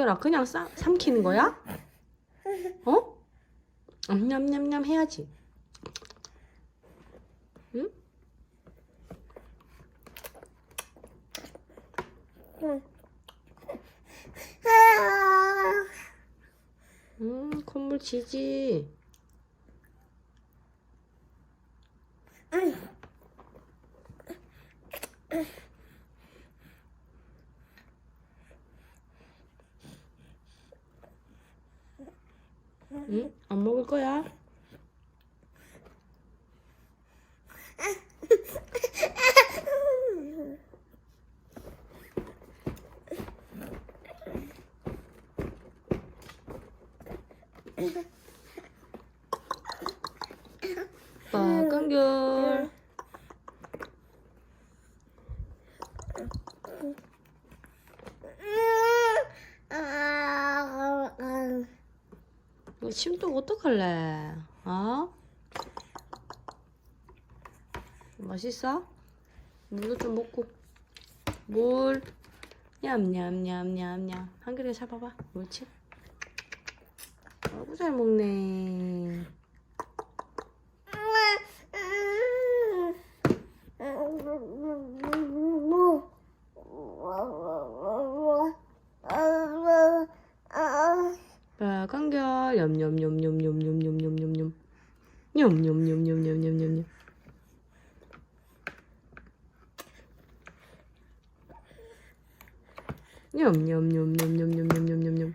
한결아 그냥 싸, 삼키는 거야? 어? 냠냠냠 해야지. 응? 음, 콧물 지지. 응? 안 먹을 거야? 빨간결 이거 침독 어떡할래? 어? 맛있어? 물도 좀 먹고 물 냠냠냠냠냠 한 그릇 잡아봐 옳지? 아이고 잘 먹네 빨간결 냠냠냠냠냠냠냠냠냠 냠냠냠냠냠냠냠 냠냠냠냠냠냠냠